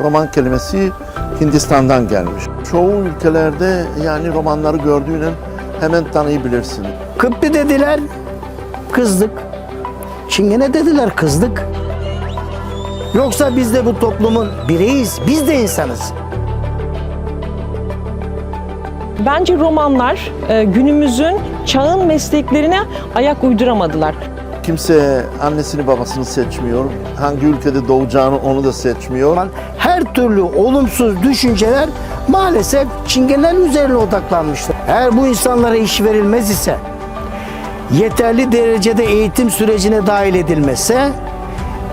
Roman kelimesi Hindistan'dan gelmiş. Çoğu ülkelerde yani romanları gördüğünün hemen tanıyabilirsin. Kıpti dediler, kızdık. Çingene dediler, kızdık. Yoksa biz de bu toplumun bireyiz, biz de insanız. Bence romanlar e, günümüzün çağın mesleklerine ayak uyduramadılar. Kimse annesini babasını seçmiyor. Hangi ülkede doğacağını onu da seçmiyor. Her türlü olumsuz düşünceler maalesef çingenelerin üzerine odaklanmıştır. Eğer bu insanlara iş verilmez ise, yeterli derecede eğitim sürecine dahil edilmezse,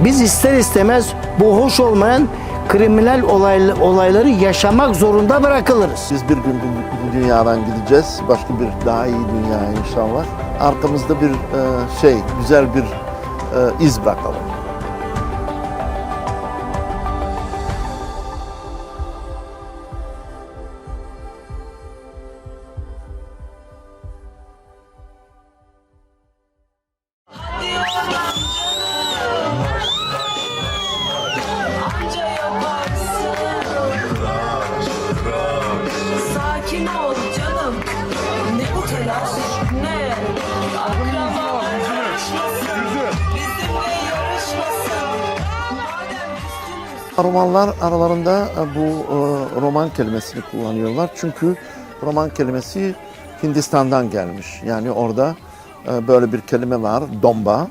biz ister istemez bu hoş olmayan kriminal olay- olayları yaşamak zorunda bırakılırız. Biz bir gün bu, bu dünyadan gideceğiz. Başka bir daha iyi dünya inşallah. Arkamızda bir e, şey, güzel bir e, iz bırakalım. Romanlar aralarında e, bu e, roman kelimesini kullanıyorlar. Çünkü roman kelimesi Hindistan'dan gelmiş. Yani orada e, böyle bir kelime var, domba.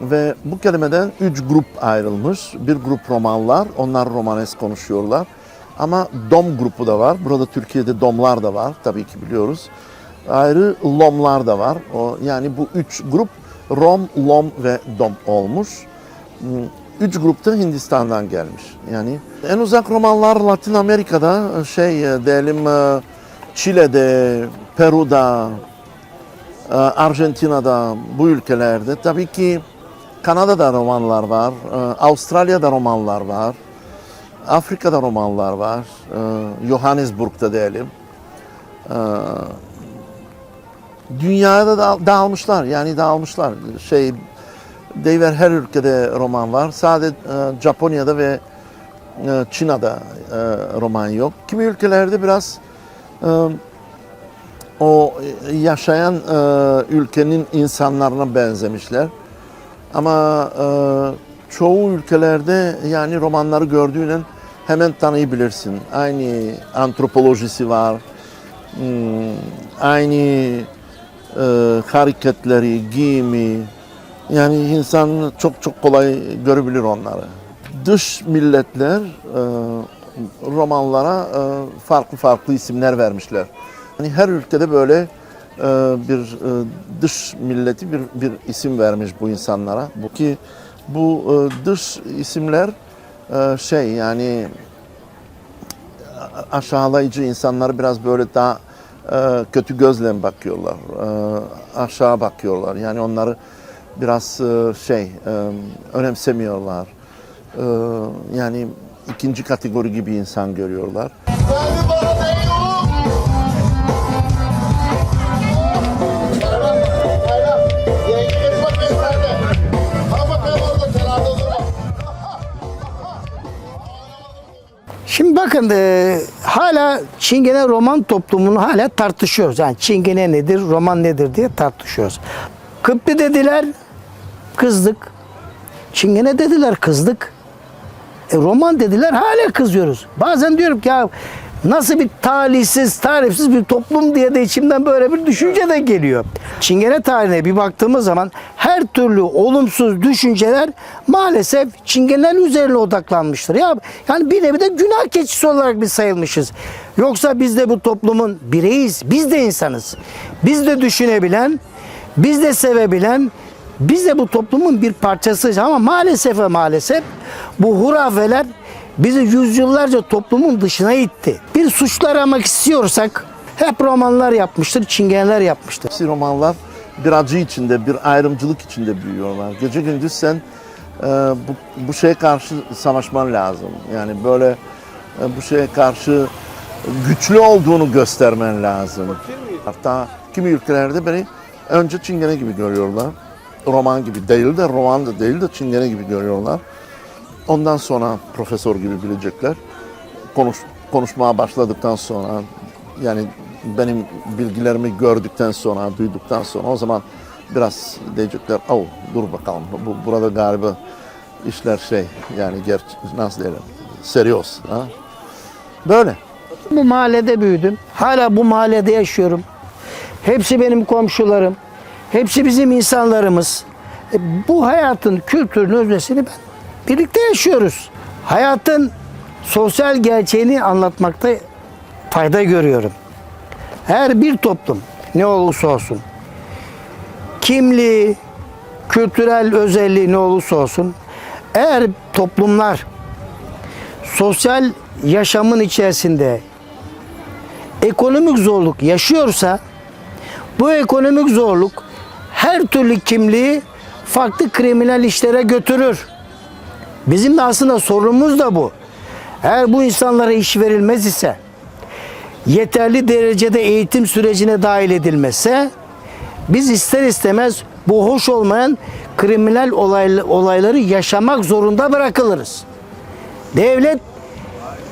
Ve bu kelimeden üç grup ayrılmış. Bir grup romanlar, onlar romanes konuşuyorlar. Ama dom grubu da var. Burada Türkiye'de domlar da var, tabii ki biliyoruz. Ayrı lomlar da var. O, yani bu üç grup rom, lom ve dom olmuş. Üç grupta Hindistan'dan gelmiş. Yani en uzak romanlar Latin Amerika'da, şey e, diyelim e, Çile'de, Peru'da, e, Arjantina'da, bu ülkelerde. Tabii ki Kanada'da romanlar var, e, Avustralya'da romanlar var, Afrika'da romanlar var, e, Johannesburg'da diyelim. E, Dünyada da dağılmışlar, yani dağılmışlar. Şey, deyiver her ülkede roman var. Sadece e, Japonya'da ve e, Çin'de e, roman yok. Kimi ülkelerde biraz o yaşayan ülkenin insanlarına benzemişler. Ama çoğu ülkelerde yani romanları gördüğünün hemen tanıyabilirsin. Aynı antropolojisi var, hmm, aynı hareketleri, giyimi, yani insan çok çok kolay görebilir onları. Dış milletler e, romanlara e, farklı farklı isimler vermişler. Yani her ülkede böyle e, bir dış milleti bir, bir isim vermiş bu insanlara. Bu ki bu dış isimler şey yani aşağılayıcı insanları biraz böyle daha kötü gözle bakıyorlar. Aşağı bakıyorlar. Yani onları biraz e, şey e, önemsemiyorlar. E, yani ikinci kategori gibi insan görüyorlar. Şimdi bakın e, hala Çingene roman toplumunu hala tartışıyoruz. Yani Çingene nedir, roman nedir diye tartışıyoruz. Kıpti dediler, kızdık. Çingene dediler, kızdık. E, roman dediler, hala kızıyoruz. Bazen diyorum ki ya nasıl bir talihsiz, tarifsiz bir toplum diye de içimden böyle bir düşünce de geliyor. Çingene tarihine bir baktığımız zaman her türlü olumsuz düşünceler maalesef Çingenelerin üzerine odaklanmıştır. Ya yani bir nevi de günah keçisi olarak biz sayılmışız. Yoksa biz de bu toplumun bireyiz, biz de insanız. Biz de düşünebilen, biz de sevebilen, biz de bu toplumun bir parçasıyız ama maalesef ve maalesef bu hurafeler bizi yüzyıllarca toplumun dışına itti. Bir suçlu aramak istiyorsak hep romanlar yapmıştır, çingeneler yapmıştır. Hepsi romanlar bir acı içinde, bir ayrımcılık içinde büyüyorlar. Gece gündüz sen e, bu, bu şeye karşı savaşman lazım. Yani böyle e, bu şeye karşı güçlü olduğunu göstermen lazım. Hatta kimi ülkelerde beni önce çingene gibi görüyorlar. Roman gibi değil de, roman da değil de çingene gibi görüyorlar. ondan sonra profesör gibi bilecekler. Konuş, konuşmaya başladıktan sonra yani benim bilgilerimi gördükten sonra, duyduktan sonra o zaman biraz diyecekler, oh dur bakalım bu, burada galiba işler şey yani ger nasıl diyelim, serios. Ha? Böyle. Bu mahallede büyüdüm. Hala bu mahallede yaşıyorum. Hepsi benim komşularım. Hepsi bizim insanlarımız. E, bu hayatın kültürün öznesini ben birlikte yaşıyoruz. Hayatın sosyal gerçeğini anlatmakta fayda görüyorum. Her bir toplum ne olursa olsun kimliği, kültürel özelliği ne olursa olsun eğer toplumlar sosyal yaşamın içerisinde ekonomik zorluk yaşıyorsa bu ekonomik zorluk her türlü kimliği farklı kriminal işlere götürür. Bizim de aslında sorunumuz da bu. Eğer bu insanlara iş verilmez ise yeterli derecede eğitim sürecine dahil edilmezse biz ister istemez bu hoş olmayan kriminal olay- olayları yaşamak zorunda bırakılırız. Devlet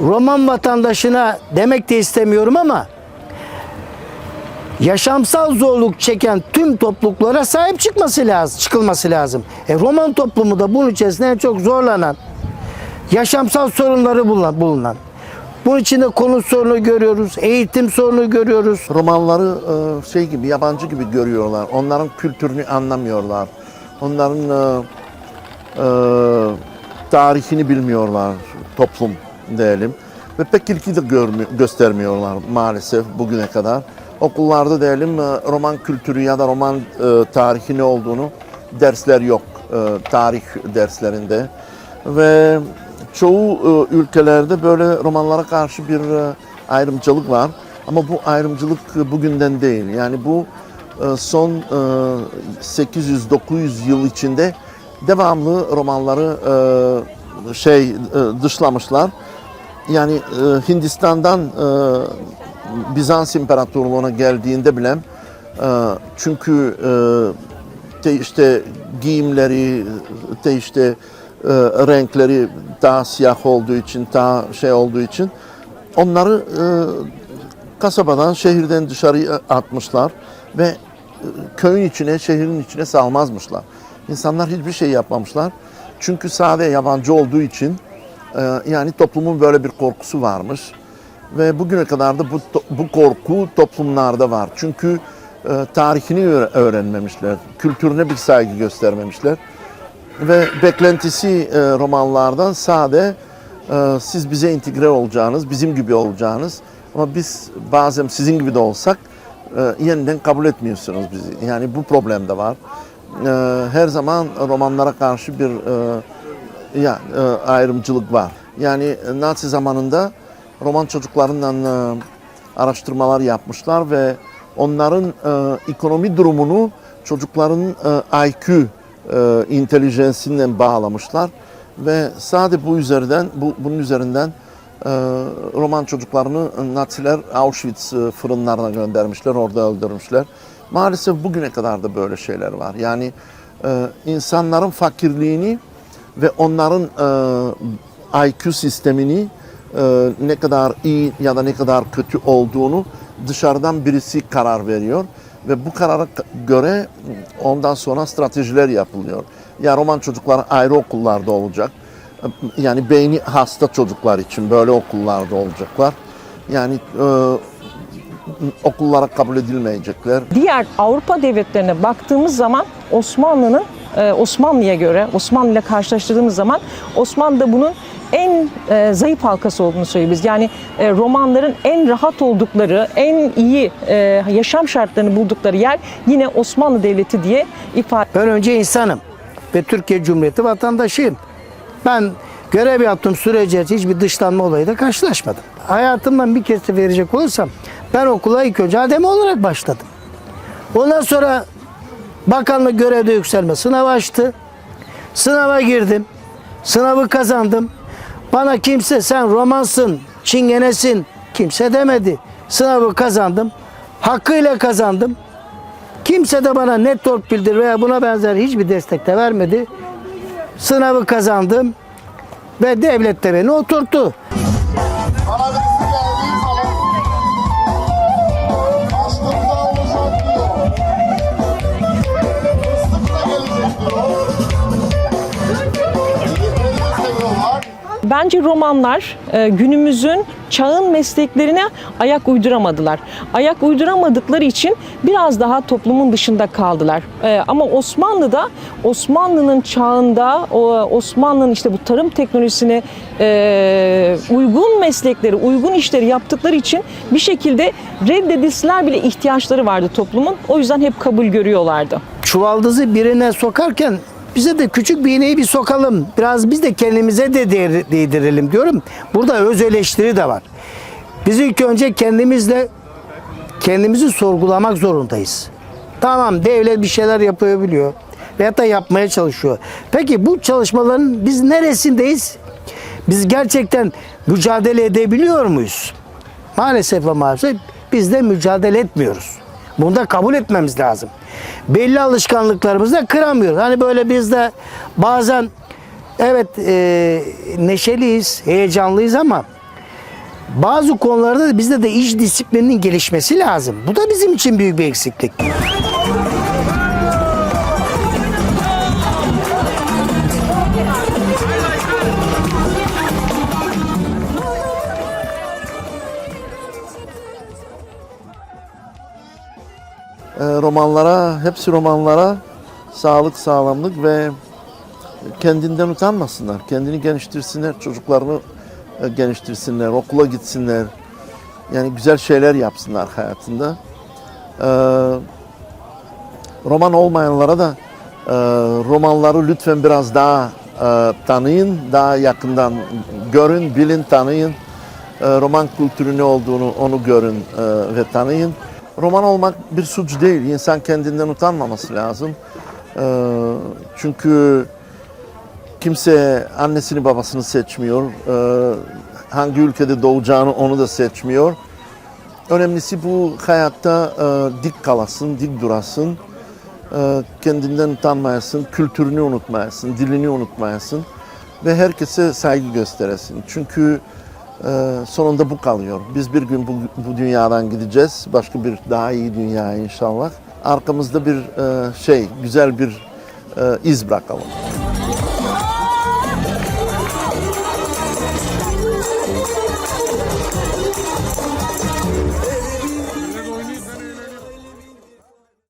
Roman vatandaşına demek de istemiyorum ama yaşamsal zorluk çeken tüm topluluklara sahip çıkması lazım, çıkılması lazım. E, Roman toplumu da bunun içerisinde en çok zorlanan, yaşamsal sorunları bulunan, bulunan. Bunun içinde konut sorunu görüyoruz, eğitim sorunu görüyoruz. romanları e, şey gibi yabancı gibi görüyorlar. Onların kültürünü anlamıyorlar. Onların e, e, tarihini bilmiyorlar toplum diyelim. Ve pek ilgi de görmü- göstermiyorlar maalesef bugüne kadar. Okullarda diyelim e, roman kültürü ya da roman e, tarihi ne olduğunu dersler yok e, tarih derslerinde. Ve çoğu ülkelerde böyle romanlara karşı bir ayrımcılık var. Ama bu ayrımcılık bugünden değil. Yani bu son e, 800-900 yıl içinde devamlı romanları şey dışlamışlar. Yani Hindistan'dan Bizans İmparatorluğu'na geldiğinde bile e, çünkü e, işte giyimleri, işte e, renkleri daha siyah olduğu için, daha şey olduğu için onları kasabadan, şehirden dışarıya atmışlar ve köyün içine, şehrin içine salmazmışlar. İnsanlar hiçbir şey yapmamışlar. Çünkü sade yabancı olduğu için yani toplumun böyle bir korkusu varmış. Ve bugüne kadar da bu, bu korku toplumlarda var. Çünkü e, tarihini öğre- öğrenmemişler, kültürüne bir saygı göstermemişler. Ve beklentisi e, romanlardan sade e, siz bize integre olacağınız, bizim gibi olacağınız ama biz bazen sizin gibi de olsak e, yeniden kabul etmiyorsunuz bizi. Yani bu problem de var. E, her zaman romanlara karşı bir e, ya ayrımcılık var. Yani Nazi zamanında roman çocuklarından e, araştırmalar yapmışlar ve onların e, ekonomi durumunu çocukların e, IQ e, intelijensinden bağlamışlar ve sadece bu üzerinden bu bunun üzerinden e, roman çocuklarını Naziler Auschwitz e, fırınlarına göndermişler, orada öldürmüşler. Maalesef bugüne kadar da böyle şeyler var. Yani e, insanların fakirliğini ve onların e, IQ sistemini e, ne kadar iyi ya da ne kadar kötü olduğunu dışarıdan birisi karar veriyor ve bu karara göre ondan sonra stratejiler yapılıyor. Ya roman çocuklar ayrı okullarda olacak. Yani beyni hasta çocuklar için böyle okullarda olacaklar. Yani e, okullara kabul edilmeyecekler. Diğer Avrupa devletlerine baktığımız zaman Osmanlı'nın e, Osmanlı'ya göre Osmanlı ile karşılaştırdığımız zaman Osmanlı'da bunun en e, zayıf halkası olduğunu söyleyebiliriz. Yani e, romanların en rahat oldukları, en iyi e, yaşam şartlarını buldukları yer yine Osmanlı Devleti diye ifade Ben önce insanım ve Türkiye Cumhuriyeti vatandaşıyım. Ben görev yaptığım sürece hiçbir dışlanma olayı da karşılaşmadım. Hayatımdan bir kez de verecek olursam ben okula ilk önce ademi olarak başladım. Ondan sonra bakanlık görevde yükselme sınavı açtı. Sınava girdim. Sınavı kazandım. Bana kimse sen romansın, çingenesin kimse demedi. Sınavı kazandım. Hakkıyla kazandım. Kimse de bana ne torpildir veya buna benzer hiçbir destek de vermedi. Sınavı kazandım. Ve devlet de beni oturttu. Bence romanlar e, günümüzün çağın mesleklerine ayak uyduramadılar. Ayak uyduramadıkları için biraz daha toplumun dışında kaldılar. E, ama Osmanlı'da Osmanlı'nın çağında Osmanlı'nın işte bu tarım teknolojisine e, uygun meslekleri, uygun işleri yaptıkları için bir şekilde reddedilseler bile ihtiyaçları vardı toplumun. O yüzden hep kabul görüyorlardı. çuvaldızı birine sokarken bize de küçük bir iğneyi bir sokalım. Biraz biz de kendimize de değdirelim diyorum. Burada öz eleştiri de var. Biz ilk önce kendimizle kendimizi sorgulamak zorundayız. Tamam devlet bir şeyler yapıyor biliyor. Veyahut da yapmaya çalışıyor. Peki bu çalışmaların biz neresindeyiz? Biz gerçekten mücadele edebiliyor muyuz? Maalesef ve maalesef biz de mücadele etmiyoruz. Bunu da kabul etmemiz lazım. Belli alışkanlıklarımızı kıramıyoruz. Hani böyle biz de bazen evet e, neşeliyiz, heyecanlıyız ama bazı konularda da bizde de iş disiplininin gelişmesi lazım. Bu da bizim için büyük bir eksiklik. Romanlara, hepsi romanlara sağlık, sağlamlık ve kendinden utanmasınlar. Kendini geliştirsinler, çocuklarını e, geliştirsinler, okula gitsinler. Yani güzel şeyler yapsınlar hayatında. E, roman olmayanlara da e, romanları lütfen biraz daha e, tanıyın, daha yakından görün, bilin, tanıyın. E, roman kültürü ne olduğunu onu görün e, ve tanıyın. Roman olmak bir suç değil. İnsan kendinden utanmaması lazım. E, çünkü kimse annesini babasını seçmiyor. E, hangi ülkede doğacağını onu da seçmiyor. Önemlisi bu hayatta e, dik kalasın, dik durasın. E, kendinden utanmayasın, kültürünü unutmayasın, dilini unutmayasın ve herkese saygı gösteresin. Çünkü e, sonunda bu kalıyor. Biz bir gün bu, bu dünyadan gideceğiz. Başka bir daha iyi dünya inşallah. Arkamızda bir e, şey, güzel bir e, iz bırakalım.